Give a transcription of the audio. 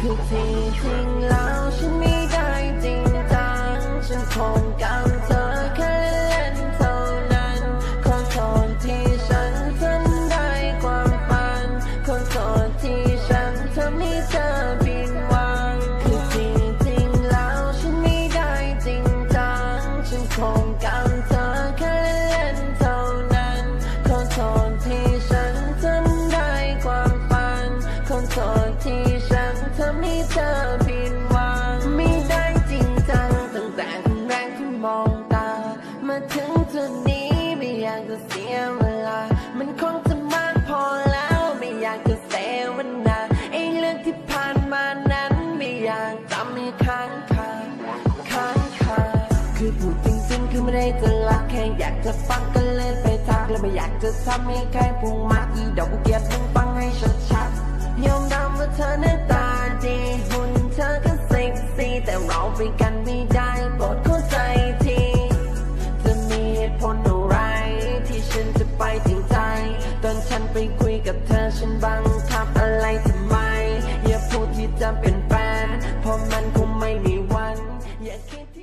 คือที่จริงแล้วฉันไม่ได้จริงจังฉันคงกับเธอแค่เล่นเท่านั้นขอโทษที่ฉันทำได้ความฝันขอโทษที่ฉันทำให้เธอผิดหวังคือที่จริงแล้วฉันไม่ได้จริงจังฉันคงกับเธอแค่เล่นเท่านั้นขอโทษที่ฉันทำได้ความฝันขอโทษที่ มองตา มาถึงจุดนี้ไม่อยากจะเสียเวลา มันคงจะมากพอแล้วไม่อยากจะเสียวลาไอ้เรื่องที่ผ่านมานั้นไม่อยากจำให้ค้างคาค้างคาคือพูดจริงๆคือไม่ได้จะรักแค่อยากจะฟังกันเล่นไปทักและไม่อยากจะทำให้ใครพูดมากอีดอกกูเกลียดมึงฟังให้ชัดๆยอมรับว่าเธอหน้าตาดีหุ่นเธอก็เซ็กซี่แต่เราไปกันไม่ได้ันไปคุยกับเธอฉันบังคับอะไรทำไม อย่าพูดที่จะเป็นแฟนเพราะมันคงไม่มีวัน อย่าคิด